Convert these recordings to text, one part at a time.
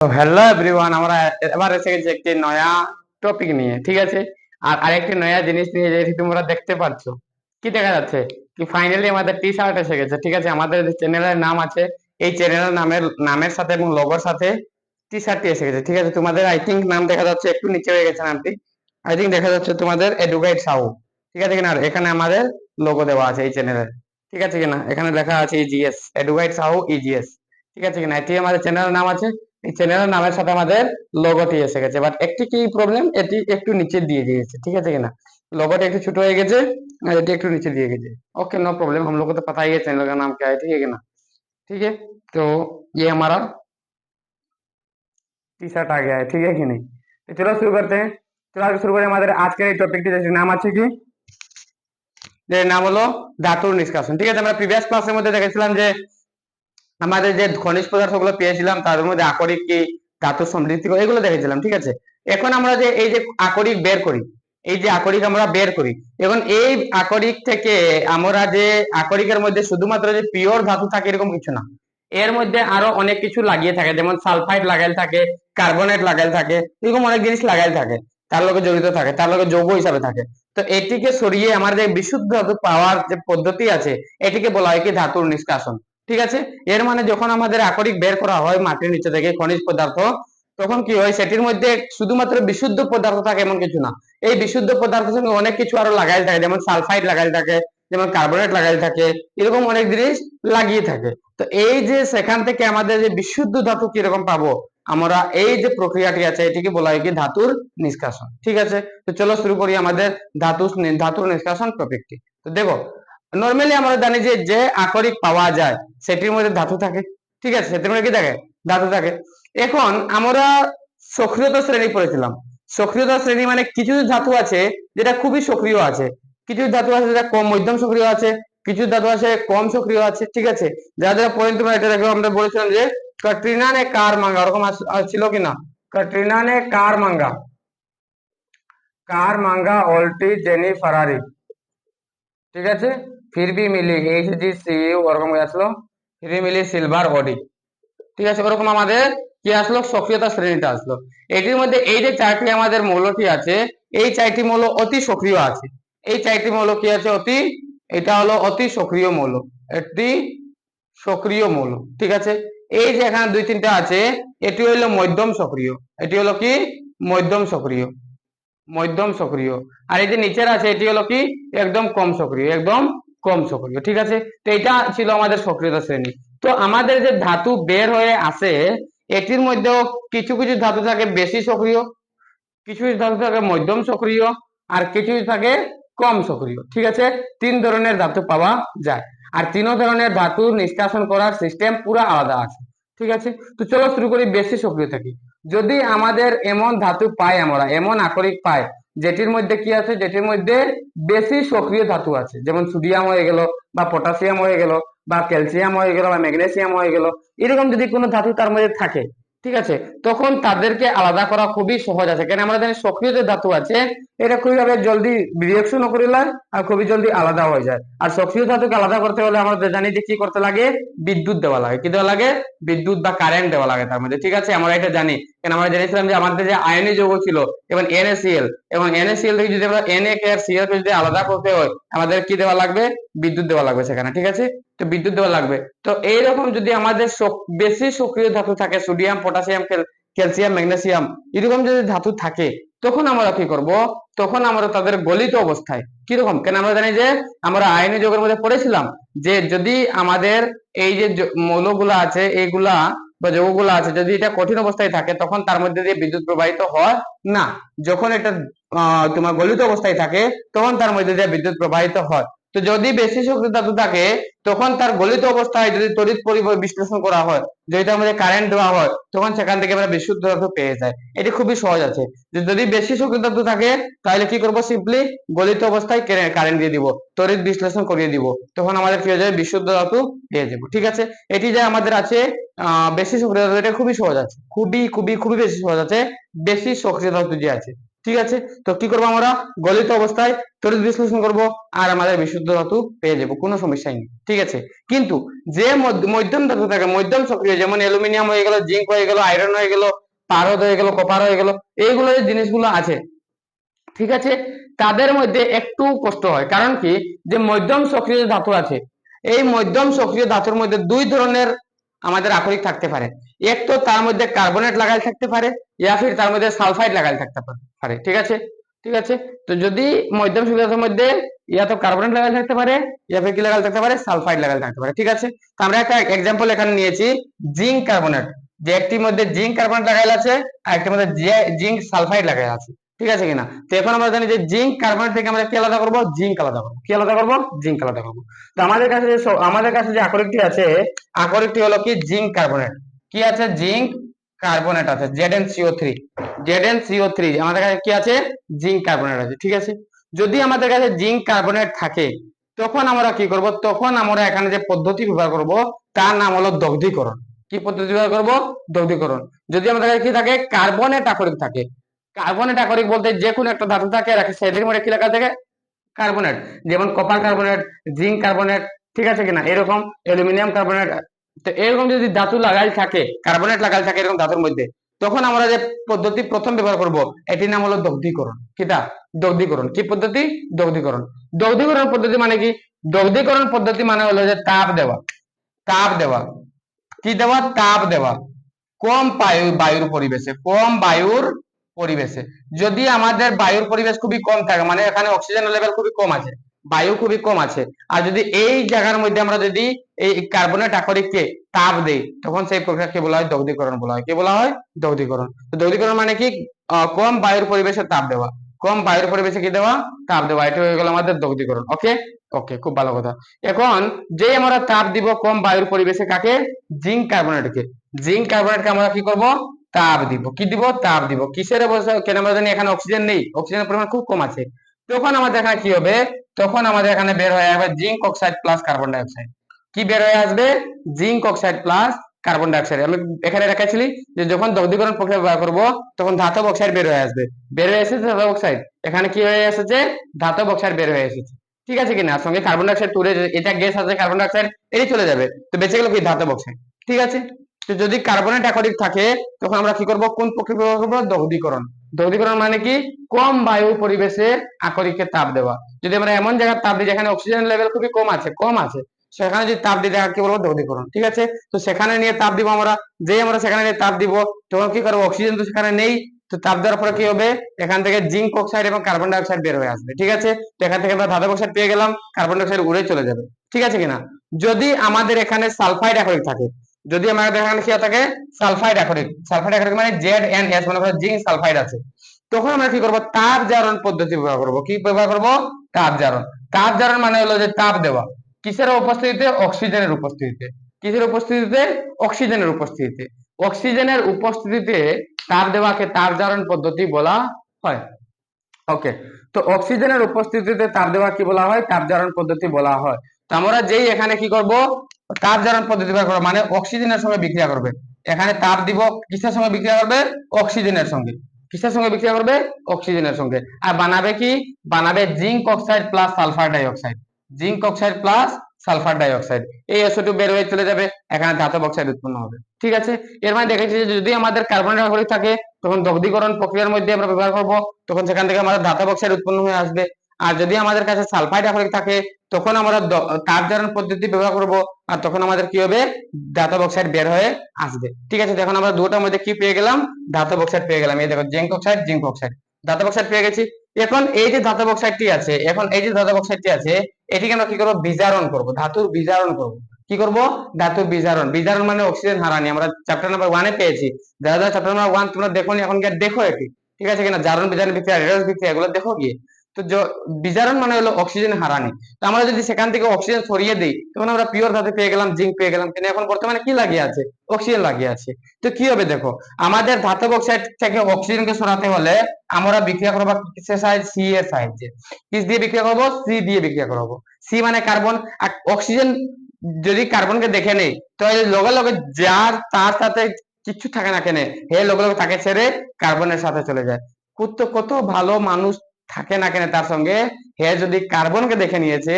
তো hello everyone আমরা এবার এসে গেছি একটি নয়া টপিক নিয়ে, ঠিক আছে? আর আরেকটি নয়া জিনিস নিয়ে যেটি তোমরা দেখতে পাচ্ছ, কি দেখা যাচ্ছে? কি ফাইনালি আমাদের টি শার্ট এসে গেছে, ঠিক আছে? আমাদের চ্যানেলের নাম আছে, এই চ্যানেলের নামের নামের সাথে এবং লোগোর সাথে টি শার্টটি এসে গেছে, ঠিক আছে? তোমাদের আই থিঙ্ক নাম দেখা যাচ্ছে একটু নিচে হয়ে গেছে নামটি। আই থিঙ্ক দেখা যাচ্ছে তোমাদের এডুকেট সাউ ঠিক আছে কিনা? এখানে আমাদের লোগো দেওয়া আছে এই চ্যানেলের ঠিক আছে কিনা? এখানে লেখা আছে ইজিএস এডুকেট সাউ ইজিএস ঠিক আছে কিনা? এটি আমাদের চ্যানেলের নাম আছে চ্যানেলের নামের সাথে আমাদের লগটি এসে গেছে। বাট একটি কি প্রবলেম এটি একটু নিচে দিয়ে দিয়েছে, ঠিক আছে কিনা? লগটি একটু ছোট হয়ে গেছে এটি একটু নিচে দিয়ে গেছে। ওকে নো প্রবলেম আমলোক তো পাতা গিয়ে চ্যানেলের নাম কে ঠিক আছে কিনা ঠিক তো ইয়ে আমার টি শার্ট আগে আয় ঠিক আছে কিনে চলো শুরু করতে চলো আগে শুরু করে আমাদের আজকের এই টপিকটি নাম আছে কি নাম হলো দাঁতুর নিষ্কাশন ঠিক আছে আমরা প্রিভিয়াস ক্লাসের মধ্যে দেখেছিলাম যে আমাদের যে খনিজ পদার্থগুলো পেয়েছিলাম তাদের মধ্যে আকরিক কি, ধাতু সমৃদ্ধি এগুলো দেখেছিলাম, ঠিক আছে? এখন আমরা যে, এই যে আকরিক বের করি, এই যে আকরিক আমরা বের করি, এখন এই আকরিক থেকে আমরা যে, আকরিকের মধ্যে শুধুমাত্র যে পিওর ধাতু থাকে, এরকম কিছু না। এর মধ্যে আরও অনেক কিছু লাগিয়ে থাকে, যেমন সালফাইড লাগাইল থাকে, কার্বনেট লাগাইল থাকে, এরকম অনেক জিনিস লাগাইল থাকে, তার লগে জড়িত থাকে, তার লগে যৌগ হিসাবে থাকে। তো এটিকে সরিয়ে আমার যে বিশুদ্ধ ধাতু পাওয়ার যে পদ্ধতি আছে, এটিকে বলা হয় কি ধাতুর নিষ্কাশন। ঠিক আছে? এর মানে যখন আমাদের আকরিক বের করা হয় মাটির নিচে থেকে খনিজ পদার্থ, তখন কি হয়? সেটির মধ্যে শুধুমাত্র বিশুদ্ধ পদার্থ থাকে এমন কিছু না। এই বিশুদ্ধ পদার্থের সঙ্গে অনেক কিছু আরও লাগাই থাকে, যেমন সালফাইড লাগাই থাকে, যেমন কার্বনেট লাগাই থাকে, এরকম অনেক জিনিস লাগিয়ে থাকে। তো এই যে সেখান থেকে আমাদের যে বিশুদ্ধ ধাতু কীরকম পাবো? আমরা এই যে প্রক্রিয়াটি আছে, এটিকে বলা হয় কি? ধাতুর নিষ্কাশন। ঠিক আছে? তো চলো শুরু করি আমাদের ধাতু ধাতুর নিষ্কাশন টপিকটি তো দেখো নর্মালি আমরা জানি যে যে আকরিক পাওয়া যায়, সেটির মধ্যে ধাতু থাকে। ঠিক আছে? সেটির মধ্যে কি থাকে? ধাতু থাকে। এখন আমরা সক্রিয়তা শ্রেণি পড়েছিলাম। সক্রিয়তা শ্রেণি মানে কিছু ধাতু আছে যেটা খুবই সক্রিয় আছে। কিছু ধাতু আছে যেটা কম, মধ্যম সক্রিয় আছে। কিছু ধাতু আছে কম সক্রিয় আছে। ঠিক আছে? যারা যারা পয়েন্ট তোমরা এটা দেখো, আমরা বলেছিলাম যে কটরিনা নে কার মাঙ্গা? ওরকম ছিল কিনা কটরিনা নে কার মাঙ্গা? কার মাঙ্গা? অল্টি জেনি ফারারি ঠিক আছে? ফির বি মিলি এইচ জি সি ওরকম আসলো ফির মিলি সিলভার অডি ঠিক আছে ওরকম আমাদের কি আসলো সক্রিয়তা শ্রেণীটা আসলো এটির মধ্যে এই যে চারটি আমাদের মৌলটি আছে এই চারটি মৌল অতি সক্রিয় আছে এই চারটি মৌল কি আছে অতি এটা হলো অতি সক্রিয় মৌল একটি সক্রিয় মৌল ঠিক আছে এই যে এখানে দুই তিনটা আছে এটি হলো মধ্যম সক্রিয় এটি হলো কি মধ্যম সক্রিয় মধ্যম সক্রিয় আর এই যে নিচের আছে এটি হলো কি একদম কম সক্রিয় একদম কম সক্রিয়, ঠিক আছে? তো এটা ছিল আমাদের সক্রিয়তা শ্রেণি। তো আমাদের যে ধাতু বের হয়ে আসে এটির মধ্যেও কিছু কিছু ধাতু থাকে বেশি সক্রিয়, কিছু কিছু ধাতু থাকে মধ্যম সক্রিয়, আর কিছু কিছু থাকে কম সক্রিয়, ঠিক আছে? তিন ধরনের ধাতু পাওয়া যায়। আর তিন ধরনের ধাতু নিষ্কাশন করার সিস্টেম পুরো আলাদা আছে, ঠিক আছে? তো চলো শুরু করি বেশি সক্রিয় থাকি। যদি আমাদের এমন ধাতু পাই আমরা, এমন আকরিক পাই যেটির মধ্যে কি আছে? যেটির মধ্যে বেশি সক্রিয় ধাতু আছে। যেমন সোডিয়াম হয়ে গেল, বা পটাশিয়াম হয়ে গেল, বা ক্যালসিয়াম হয়ে গেল, বা ম্যাগনেসিয়াম হয়ে গেল, এরকম যদি কোনো ধাতু তার মধ্যে থাকে, ঠিক আছে, তখন তাদেরকে আলাদা করা খুবই সহজ আছে। কেন? আমরা জানি সক্রিয় যে ধাতু আছে, এটা খুবইভাবে জলদি রিয়াকশন করে লয় আর খুবই জলদি আলাদা হয়ে যায়। আর সক্রিয় ধাতুকে আলাদা করতে হলে আমরা জানি যে কি করতে লাগে? বিদ্যুৎ দেওয়া লাগে। কি দেওয়া লাগে? বিদ্যুৎ বা কারেন্ট দেওয়া লাগে তার মধ্যে, ঠিক আছে? আমরা এটা জানি। কেন আমরা জেনেছিলাম যে আমাদের যে আয়নি যৌগ ছিল, এবং NaCl এবং NaCl থেকে যদি আমরা Na কে আর Cl কে যদি আলাদা করতে হয়, আমাদের কি দেওয়া লাগবে? বিদ্যুৎ দেওয়া লাগবে সেখানে, ঠিক আছে? তো বিদ্যুৎ দেওয়া লাগবে। তো এইরকম যদি আমাদের বেশি সক্রিয় ধাতু থাকে সোডিয়াম পটাশিয়াম ক্যালসিয়াম ম্যাগনেসিয়াম এরকম যদি ধাতু থাকে, তখন আমরা কি করব? তখন আমরা তাদের গলিত অবস্থায়, কীরকম? কেন আমরা জানি যে আমরা আয়নি যৌগের মধ্যে পড়েছিলাম যে যদি আমাদের এই যে য- মৌলগুলা আছে এইগুলা বা যৌগগুলো আছে, যদি এটা কঠিন অবস্থায় থাকে, তখন তার মধ্যে দিয়ে বিদ্যুৎ প্রবাহিত হয় না। যখন এটা তোমার গলিত অবস্থায় থাকে, তখন তার মধ্যে দিয়ে বিদ্যুৎ প্রবাহিত হয়। তো যদি বেশি সক্রিয় ধাতু থাকে, তখন তার গলিত অবস্থায় যদি তড়িৎ পরিবহন বিশ্লেষণ করা হয় যদি আমাদের কারেন্ট দেওয়া হয়, তখন সেখান থেকে আমরা বিশুদ্ধ ধাতু পেয়ে যাই। এটি খুবই সহজ আছে। যে যদি বেশি সক্রিয় ধাতু থাকে, তাহলে কি করব? সিম্পলি গলিত অবস্থায় কারেন্ট দিয়ে দিব, তড়িৎ বিশ্লেষণ করিয়ে দিব, তখন আমাদের কি হয়ে যাবে? বিশুদ্ধ ধাতু পেয়ে যাব, ঠিক আছে? এটি যে আমাদের আছে বেশি সক্রিয় ধাতু এটা খুবই সহজ আছে। খুবই খুবই খুবই বেশি সহজ আছে। বেশি সক্রিয় ধাতু যে আছে। ঠিক আছে? তো কি করব আমরা? গলিত অবস্থায় তড়িৎ বিশ্লেষণ করব আর আমাদের বিশুদ্ধ ধাতু পেয়ে যাব, কোনো সমস্যাই নেই, ঠিক আছে? কিন্তু যে মধ্যম ধাতু থাকে, মধ্যম সক্রিয়, যেমন অ্যালুমিনিয়াম হয়ে গেল, জিঙ্ক হয়ে গেল, আয়রন হয়ে গেল, পারদ হয়ে গেল, কপার হয়ে গেল, এইগুলো যে জিনিসগুলো আছে, ঠিক আছে? তাদের মধ্যে একটু কষ্ট হয়, কারণ কি? যে মধ্যম সক্রিয় ধাতু আছে, এই মধ্যম সক্রিয় ধাতুর মধ্যে দুই ধরনের আমাদের আকরিক থাকতে পারে। এক তো তার মধ্যে কার্বনেট লাগাই থাকতে পারে, ইয়া ফির তার মধ্যে সালফাইড লাগাই থাকতে পারে, ঠিক আছে? ঠিক আছে? তো যদি মধ্যম ধাতুর মধ্যে ইয়া তো কার্বনেট লাগাই থাকতে পারে, ইয়া ফির কি লাগাই থাকতে পারে? সালফাইড লাগাই থাকতে পারে, ঠিক আছে? তো আমরা একটা এক্সাম্পল এখানে নিয়েছি জিঙ্ক কার্বনেট যে একটির মধ্যে জিঙ্ক কার্বনেট লাগাইল আছে, আর একটির মধ্যে জিঙ্ক সালফাইড লাগাই আছে, ঠিক আছে কিনা? তো এখন আমরা জানি যে জিঙ্ক কার্বনেট থেকে আমরা কি আলাদা করব? জিঙ্ক আলাদা করব। কি আলাদা করব? জিঙ্ক আলাদা করব। তো আমাদের কাছে যে আমাদের কাছে যে আকরিকটি আছে, আকরিকটি হলো কি জিঙ্ক কার্বনেট কি আছে? জিঙ্ক কার্বনেট আছে। Z C O three Z C O three আমাদের কাছে কি আছে? জিঙ্ক কার্বনেট আছে। ঠিক আছে? যদি আমাদের কাছে জিঙ্ক কার্বনেট থাকে, তখন আমরা কি করব? তখন আমরা এখানে যে পদ্ধতি ব্যবহার করব, তার নাম হলো দগ্ধীকরণ। কি পদ্ধতি ব্যবহার করব? দগ্ধীকরণ। যদি আমাদের কাছে কি থাকে? কার্বনেট আকরিক থাকে। কার্বনেট আকরিক বলতে যে কোনো একটা ধাতু থাকে সেটির মধ্যে কি লেখা থাকে? কার্বনেট যেমন কপার কার্বনেট জিঙ্ক কার্বনেট ঠিক আছে কিনা? এরকম অ্যালুমিনিয়াম কার্বনেট তো এরকম যদি ধাতু লাগাই থাকে কার্বনেট লাগাই থাকে এরকম ধাতুর মধ্যে, তখন আমরা যে পদ্ধতি প্রথম ব্যবহার করব, এটির নাম হলো দগ্ধীকরণ। কিটা দগ্ধীকরণ। কি পদ্ধতি? দগ্ধীকরণ। দগ্ধীকরণ পদ্ধতি মানে কি? দগ্ধীকরণ পদ্ধতি মানে হলো যে তাপ দেওয়া। তাপ দেওয়া। কি দেওয়া? তাপ দেওয়া। কম বায়ু, বায়ুর পরিবেশে। কম বায়ুর পরিবেশে। যদি আমাদের বায়ুর পরিবেশ খুবই কম থাকে মানে এখানে অক্সিজেন লেভেল খুবই কম আছে বায়ু খুবই কম আছে। আর যদি এই জায়গার মধ্যে আমরা যদি এই কার্বনেট আকরিককে তাপ দেই, তখন সেই প্রক্রিয়াকে বলা হয় দগ্ধীকরণ বলা হয়। কি বলা হয়? দগ্ধীকরণ। তো দগ্ধীকরণ মানে কি? কম বায়ুর পরিবেশে তাপ দেওয়া। কম বায়ুর পরিবেশে কি দেওয়া? তাপ দেওয়া। এটা হয়ে গেল আমাদের দগ্ধীকরণ। ওকে ওকে খুব ভালো কথা। এখন যে আমরা তাপ দিব কম বায়ুর পরিবেশে কাকে? জিঙ্ক কার্বনেটকে জিঙ্ক কার্বনেটকে আমরা কি করব? তাপ দিব। কি দিব? তাপ দিব। কিসের অবস্থা? কেন আমরা জানি এখানে অক্সিজেন নেই। অক্সিজেনের পরিমাণ খুব কম আছে। তখন আমাদের এখানে কি হবে? তখন আমাদের এখানে বের হয়ে আসবে zinc oxide plus carbon dioxide কি বের হয়ে আসবে? Zinc oxide plus carbon dioxide আমি এখানে রেখেছিলি যে যখন দগ্ধীকরণ প্রক্রিয়া ব্যবহার করব, তখন ধাতব অক্সাইড বের হয়ে আসবে। বের হয়ে এসেছে ধাতব অক্সাইড। এখানে কি হয়ে এসেছে? ধাতব অক্সাইড বের হয়ে এসেছে। ঠিক আছে কিনা? সঙ্গে কার্বন ডাইঅক্সাইড তুলে এটা গ্যাস আছে কার্বন ডাইঅক্সাইড এই চলে যাবে। তো বেঁচে গেল কি? ধাতব অক্সাইড। ঠিক আছে? তো যদি কার্বনেট আকরিক থাকে, তখন আমরা কি করব? কোন প্রক্রিয়া ব্যবহার করব? দগ্ধীকরণ। দগ্ধীকরণ মানে কি? কম বায়ু পরিবেশে আকরিককে তাপ দেওয়া। যদি আমরা এমন জায়গায় তাপ দিই যেখানে অক্সিজেন লেভেল খুবই কম আছে কম আছে, সেখানে যদি তাপ দিই, তাকে কি বলব? দগ্ধীকরণ ঠিক আছে? তো সেখানে নিয়ে তাপ দিব আমরা। যেই আমরা সেখানে নিয়ে তাপ দিব, তখন কি করব? অক্সিজেন তো সেখানে নেই। তো তাপ দেওয়ার পরে কি হবে? এখান থেকে জিঙ্ক অক্সাইড এবং কার্বন ডাইঅক্সাইড বের হয়ে আসবে, ঠিক আছে? তো এখান থেকে আমরা ধাতব অক্সাইড পেয়ে গেলাম কার্বন ডাইঅক্সাইড উড়ে চলে যাবে, ঠিক আছে কিনা? যদি আমাদের এখানে সালফাইড আকরিক থাকে যদি আমাদের এখানে কি থাকে সালফাইড আকরিক সালফাইড আকরিক মানে জেড এন এস মানে জিঙ্ক সালফাইড আছে। তখন আমরা কি করব? তাপ জারণ পদ্ধতি ব্যবহার করব। কি ব্যবহার করব? তাপ জারণ। তাপ জারণ মানে হলো যে তাপ দেওয়া। কিসের উপস্থিতিতে? অক্সিজেনের উপস্থিতিতে। কিসের উপস্থিতিতে? অক্সিজেনের উপস্থিতিতে। অক্সিজেনের উপস্থিতিতে তাপ দেওয়াকে তাপ জারণ পদ্ধতি বলা হয়। ওকে তো অক্সিজেনের উপস্থিতিতে তাপ দেওয়া কি বলা হয়? তাপ জারণ পদ্ধতি বলা হয়। তো আমরা যেই এখানে কি করব? তাপ জারণ পদ্ধতি ব্যবহার করব মানে অক্সিজেনের সঙ্গে বিক্রিয়া করবে। এখানে তাপ দিব কিসের সঙ্গে বিক্রিয়া করবে? অক্সিজেনের সঙ্গে। কিসের সঙ্গে বিক্রিয়া করবে? অক্সিজেনের সঙ্গে। আর বানাবে কি? বানাবে zinc oxide plus sulphur dioxide. Zinc oxide plus sulphur dioxide. এই SO2 বের হয়ে চলে যাবে। এখানে ধাতব অক্সাইড উৎপন্ন হবে। ঠিক আছে? এর মানে দেখেছি যে যদি আমাদের কার্বন ডাইঅক্সাইড থাকে, তখন দগ্ধীকরণ প্রক্রিয়ার মধ্যে আমরা ব্যবহার করব। তখন সেখান থেকে আমাদের ধাতব অক্সাইড উৎপন্ন হয়ে আসবে। আর যদি আমাদের কাছে সালফাইড আকরিক থাকে তখন আমরা তাপ জারণ পদ্ধতি ব্যবহার করব আর তখন আমাদের কি হবে? ধাতব অক্সাইড বের হয়ে আসবে। ঠিক আছে, দেখুন আমরা দুটার মধ্যে কি পেয়ে গেলাম? ধাতব অক্সাইড পেয়ে গেলাম। এই দেখো জিঙ্ক অক্সাইড জিঙ্ক অক্সাইড ধাতব অক্সাইড পেয়ে গেছি। এখন এই যে ধাতব অক্সাইডটি আছে, এখন এই যে ধাতব অক্সাইডটি আছে, এটিকে আমরা কি করব? বিজারণ করব। ধাতুর বিজারণ করব। কি করব? ধাতুর বিজারণ। বিজারণ মানে অক্সিজেন হারানি। আমরা চ্যাপ্টার নাম্বার ওয়ানে পেয়েছি। যারা চ্যাপ্টার নাম্বার ওয়ান তোমরা দেখো এখন দেখো এটি। ঠিক আছে কিনা? জারণ বিজারণ বিক্রিয়া রেডাস বিক্রিয়া, এগুলো দেখো গিয়ে। তো বিজারণ মানে হলো অক্সিজেন হারানি। তো আমরা যদি সেখান থেকে অক্সিজেন সরিয়ে দিই, তখন আমরা পিওর ধাতু পেয়ে গেলাম জিঙ্ক পেয়ে গেলাম। কিন্তু এখন বর্তমানে কি লাগিয়ে আছে? অক্সিজেন লাগিয়ে আছে। তো কি হবে দেখো, আমাদের ধাতব অক্সাইড থেকে অক্সিজেনকে সরাতে হলে আমরা বিক্রিয়া করব কিসের সাহায্যে? সি এর সাহায্যে। কিস দিয়ে বিক্রিয়া করব? সি দিয়ে বিক্রিয়া করব। সি মানে কার্বন আর অক্সিজেন যদি কার্বনকে দেখে নেই, তো লগে লগে যার তার সাথে কিচ্ছু থাকে না কেন, হে লগে লগে তাকে ছেড়ে কার্বনের সাথে চলে যায়। কত কত ভালো মানুষ থাকে না কেন তার সঙ্গে? হে যদি কার্বনকে দেখে নিয়েছে,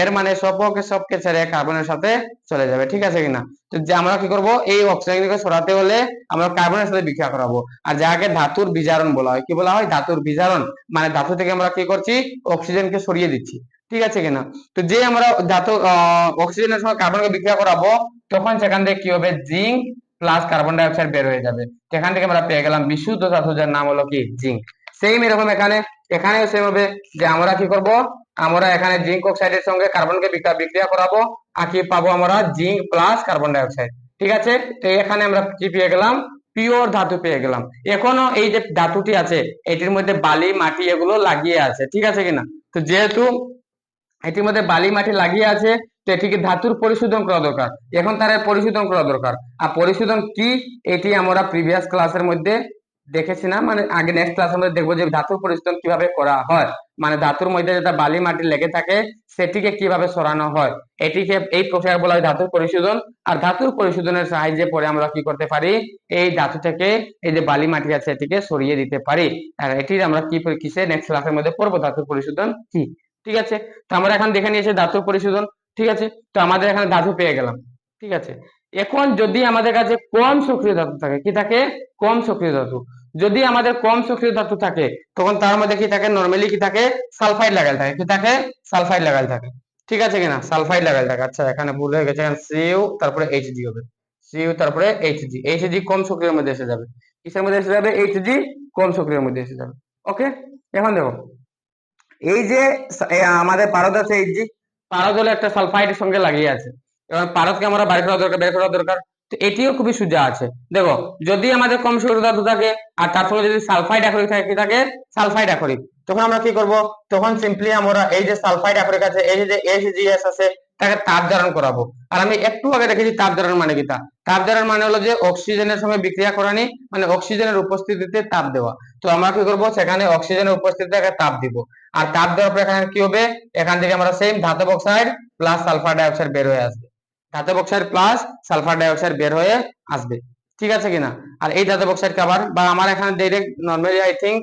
এর মানে সবকে সবকে ছেড়ে কার্বনের সাথে চলে যাবে, ঠিক আছে কিনা? তো যে আমরা কি করব? এই অক্সিজেনকে সরাতে হলে আমরা কার্বনের সাথে বিক্রিয়া করাবো। আর যাকে ধাতুর বিজারণ বলা হয়, কি বলা হয়? ধাতুর বিজারণ। মানে ধাতু থেকে আমরা কি করছি? অক্সিজেনকে সরিয়ে দিচ্ছি, ঠিক আছে কিনা? তো যে আমরা ধাতু অক্সিজেনের সঙ্গে কার্বনকে বিক্রিয়া করাবো, তখন সেখান থেকে কি হবে? Zinc plus carbon dioxide বের হয়ে যাবে। সেখান থেকে আমরা পেয়ে গেলাম বিশুদ্ধ ধাতু যার নাম হলো কি? জিঙ্ক। সেম এরকম এখানে। এখানেও সেম হবে যে আমরা কি করব? আমরা এখানে জিঙ্ক অক্সাইডের সঙ্গে কার্বনকে বিক্রিয়া করাবো। আর কি পাবো আমরা? Zinc plus carbon dioxide ঠিক আছে? তো এখানে আমরা কি পেয়ে গেলাম? পিওর ধাতু পেয়ে গেলাম। এখনও এই যে ধাতুটি আছে, এটির মধ্যে বালি, মাটি এগুলো লাগিয়ে আছে। ঠিক আছে কিনা? তো যেহেতু এটির মধ্যে বালি, মাটি লাগিয়ে আছে, তো এটিকে ধাতুর পরিশোধন করা দরকার। এখন তার পরিশোধন করা দরকার। আর পরিশোধন কি? এটি আমরা প্রিভিয়াস ক্লাসের মধ্যে দেখেছি না? মানে আগে নেক্সট ক্লাসের মধ্যে দেখব যে ধাতুর পরিশোধন কীভাবে করা হয়। মানে ধাতুর মধ্যে যেটা বালি মাটি লেগে থাকে, সেটিকে কীভাবে সরানো হয়? এটিকে এই প্রক্রিয়া বলা হয় ধাতুর পরিশোধন। আর ধাতুর পরিশোধনের সাহায্যে পরে আমরা কি করতে পারি? এই ধাতু থেকে এই যে বালি মাটি আছে, এটিকে সরিয়ে দিতে পারি। আর এটির আমরা কি কিসে? নেক্সট ক্লাসের মধ্যে পড়ব ধাতুর পরিশোধন কি? ঠিক আছে? তো আমরা এখন দেখে নিয়েছি ধাতুর পরিশোধন। ঠিক আছে? তো আমাদের এখানে ধাতু পেয়ে গেলাম। ঠিক আছে? এখন যদি আমাদের কাছে কম সক্রিয় ধাতু থাকে, কি থাকে? কম সক্রিয় ধাতু। যদি আমাদের কম সক্রিয় ধাতু থাকে, তখন তার মধ্যে কি থাকে? নর্মালি কি থাকে? সালফাইড লাগাল থাকে। কি থাকে? সালফাইড লাগাল থাকে। ঠিক আছে কিনা? সালফাইড লাগাল থাকে। আচ্ছা এখানে ভুল হয়ে গেছে। এখানে সিইউ তারপরে এইচজি হবে। সিইউ তারপরে এইচজি এইচজি কম সক্রিয়র মধ্যে এসে যাবে। কিসের মধ্যে এসে যাবে? এইচজি কম সক্রিয়র মধ্যে এসে যাবে। ওকে এখন দেখো। এই যে আমাদের পারদ আছে এই যে পারদ হলো একটা সালফাইডের সঙ্গে লাগিয়ে আছে। এবার পারদকে আমরা বাইর করা দরকার বের করা দরকার। তো এটিও খুবই সোজা আছে। দেখো, যদি আমাদের কম সক্রিয় ধাতু থাকে, আর তার সঙ্গে যদি সালফাইড অ্যাক্রিক থাকে থাকে? সালফাইড অ্যাক্রিক তখন আমরা কি করব? তখন সিম্পলি আমরা এই যে সালফাইড অ্যাক্রিক আছে, এই যে এইচজিএস আছে, তাকে তাপ ধারণ করাবো। আর আমি একটু আগে দেখেছি তাপ ধারণ মানে কি তা? তাপ ধারণ মানে হলো যে অক্সিজেনের সঙ্গে বিক্রিয়া করানি মানে অক্সিজেনের উপস্থিতিতে তাপ দেওয়া। তো আমরা কি করব? সেখানে অক্সিজেনের উপস্থিতিতে একটা তাপ দিব। আর তাপ দেওয়ার পর এখানে কি হবে? এখান থেকে আমরা সেম ধাতব অক্সাইড প্লাস সালফার ডাইঅক্সাইড বের হয়ে আসবে। ধাতব অক্সাইড প্লাস সালফার ডাইঅক্সাইড বের হয়ে আসবে। ঠিক আছে কিনা? আর এই ধাতব অক্সাইড আবার, বা আমার এখানে ডাইরেক্ট নরমালি আই থিংক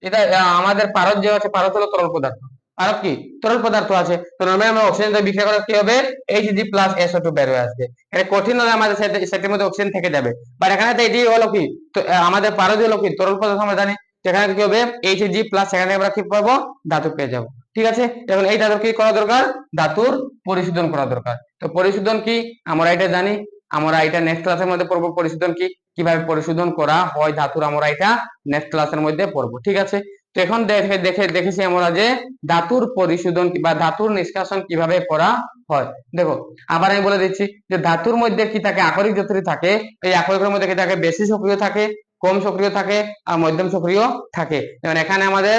এটা আমাদের পারদ যে আছে, পারদ হলো তরল পদার্থ। পারদ কি? তরল পদার্থ আছে। তো নরমালি আমরা অক্সিজেন বিক্রিয়া করে কি হবে? এইচজি প্লাস এসও টু বের হয়ে আসবে। এটা কঠিন হলে আমাদের সেট- সেটের মধ্যে অক্সিজেন থেকে যাবে। বাট এখানে তো এটি হলো কি? তো আমাদের পারদ হলো কি? তরল পদার্থ আমরা জানি। সেখানে কি হবে? এইচজি প্লাস সেখানে আমরা কি পাবো? ধাতু পেয়ে যাব। ঠিক আছে? এখন এই ধাতুর কি করা দরকার? ধাতুর পরিশোধন করা দরকার। তো পরিশোধন কি? আমরা এটা জানি। আমরা এটা নেক্সট ক্লাসের মধ্যে পড়ব। পরিশোধন কি? কীভাবে পরিশোধন করা হয় ধাতুর? আমরা এটা নেক্সট ক্লাসের মধ্যে পড়ব। ঠিক আছে? তো এখন দেখে দেখে, দেখেছি আমরা যে ধাতুর পরিশোধন বা ধাতুর নিষ্কাশন কীভাবে করা হয়। দেখো, আবার আমি বলে দিচ্ছি যে ধাতুর মধ্যে কি থাকে? আকরিক যতটি থাকে। এই আকরিকের মধ্যে কি থাকে? বেশি সক্রিয় থাকে। কম সক্রিয় থাকে আর মধ্যম সক্রিয় থাকে। যেমন এখানে আমাদের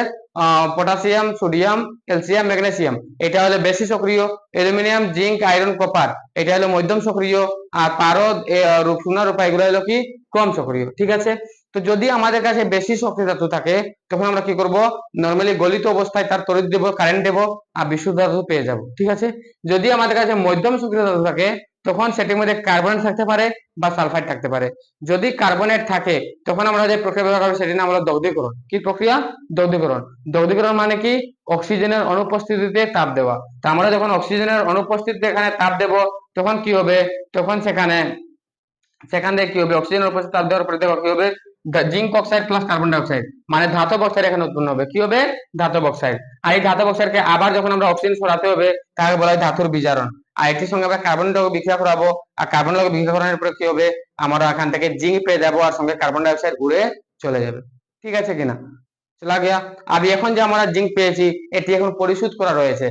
পটাশিয়াম সোডিয়াম ক্যালসিয়াম ম্যাগনেসিয়াম এটা হলো বেশি সক্রিয়। অ্যালুমিনিয়াম জিঙ্ক আয়রন কপার এটা হলো মধ্যম সক্রিয়। আর পারদ সোনা রূপা, এগুলো হলো কি? কম সক্রিয়, ঠিক আছে? তো যদি আমাদের কাছে বেশি সক্রিয় ধাতু থাকে, তখন আমরা কি করব? নরমালি গলিত অবস্থায় তার তড়িৎ দেব কারেন্ট দেব, আর বিশুদ্ধ ধাতু পেয়ে যাব, ঠিক আছে? যদি আমাদের কাছে মধ্যম সক্রিয় ধাতু থাকে তখন সেটির মধ্যে কার্বন থাকতে পারে বা সালফাইড থাকতে পারে। যদি কার্বনেট থাকে, তখন আমরা যে প্রক্রিয়া ব্যবহার করব সেটির নাম হলো দগ্ধীকরণ। কি প্রক্রিয়া? দগ্ধীকরণ। দগ্ধীকরণ মানে কি? অক্সিজেনের অনুপস্থিতিতে তাপ দেওয়া। তা আমরা যখন অক্সিজেনের অনুপস্থিতিতে এখানে তাপ দেব, তখন কি হবে? তখন সেখানে, সেখান থেকে কি হবে? অক্সিজেনের উপস্থিতি তাপ দেওয়ার পরে দেখো কি হবে? Zinc oxide plus carbon dioxide মানে ধাতব অক্সাইড এখানে উৎপন্ন হবে। কি হবে? ধাতব অক্সাইড আর এই ধাতব অক্সাইডকে আবার যখন আমরা অক্সিজেন সরাতে হবে, তাকে বলা হয় ধাতুর বিজারণ। আর এটির সঙ্গে আমরা কার্বন ডাই বিক্রিয়া করাবো। আর কার্বন ডাই বিক্রিয়া করানোর পরে কি হবে? আমরা এখান থেকে জিঙ্ক পেয়ে যাব আর সঙ্গে কার্বন ডাই অক্সাইড উড়ে চলে যাবে। ঠিক আছে কিনা? চলা গিয়া আর এখন যে আমরা জিঙ্ক পেয়েছি, এটি এখন পরিশোধ করা রয়েছে।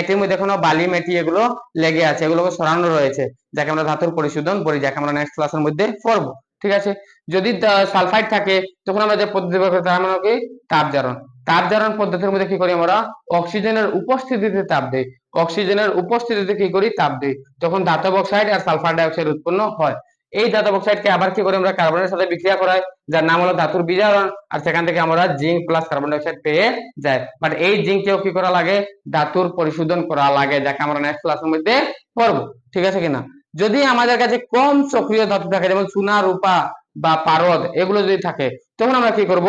এটির মধ্যে এখনও বালি মেটি এগুলো লেগে আছে, এগুলোকে সরানো রয়েছে, যাকে আমরা ধাতুর পরিশোধন বলি, যাকে আমরা নেক্সট ক্লাসের মধ্যে পড়ব। ঠিক আছে? যদি সালফাইড থাকে, তখন আমরা যে পদ্ধতি ব্যবহার করি তার মানে কি? তাপ জারণ। তাপ জারণ পদ্ধতির মধ্যে কি করি আমরা? অক্সিজেনের উপস্থিতিতে তাপ দেই। অক্সিজেনের উপস্থিতিতে কি করি? তাপ দেই। তখন ধাতব অক্সাইড আর সালফার ডাইঅক্সাইড উৎপন্ন হয়। এই ধাতব অক্সাইডকে আবার কি করি আমরা? কার্বনের সাথে বিক্রিয়া করাই, যার নাম হলো ধাতুর বিজারণ। আর সেখান থেকে আমরা জিঙ্ক প্লাস কার্বন ডাইঅক্সাইড পেয়ে যাই। বাট এই জিঙ্ককেও কি করা লাগে? ধাতুর পরিশোধন করা লাগে, যাকে আমরা নেক্সট ক্লাসের মধ্যে পড়ব। ঠিক আছে কিনা? যদি আমাদের কাছে কম সক্রিয় ধাতু থাকে, যেমন সোনা রূপা বা পারদ, এগুলো যদি থাকে, তখন আমরা কি করব?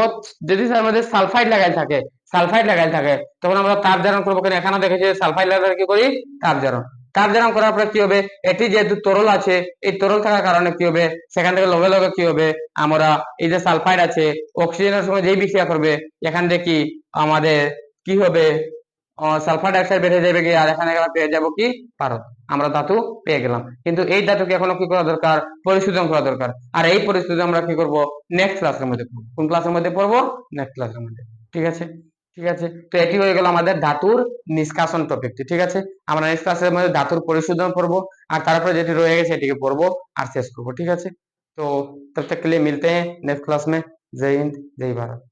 যদি তার মধ্যে সালফাইড লাগাই থাকে সালফাইড লাগাই থাকে। তখন আমরা তার জারণ করব এখানে দেখেছি সালফাইড লাগালে কি করি? তাপ জারণ তাপ জারণ করার পরে কি হবে? এটি যেহেতু তরল আছে, এই তরল থাকার কারণে কি হবে? সেখান থেকে লগে লগে কি হবে? আমরা এই যে সালফাইড আছে, অক্সিজেনের সঙ্গে যেই বিক্রিয়া করবে, এখান থেকে কি আমাদের কি হবে? সালফার ডাইঅক্সাইড বেড়ে যাবে কি? আর এখানে পেয়ে যাব কি? পারদ। আমরা ধাতু পেয়ে গেলাম। কিন্তু এই ধাতুকে এখনও কি করা দরকার? পরিশোধন করা দরকার। আর এই পরিশোধন আমরা কি করব? নেক্সট ক্লাসের মধ্যে কোন ক্লাসের মধ্যে পড়ব? নেক্সট ক্লাসের মধ্যে। ঠিক আছে? ঠিক আছে তো এটি হয়ে গেল আমাদের ধাতুর নিষ্কাশন টপিকটি ঠিক আছে আমরা নেক্সট ক্লাসের মধ্যে ধাতুর পরিশোধন পড়বো আর তারপরে যেটি রয়ে গেছে এটিকে পড়বো আর শেষ করবো ঠিক আছে तो तब तक के लिए मिलते हैं नेक्स्ट क्लास में जय हिंद जय भारत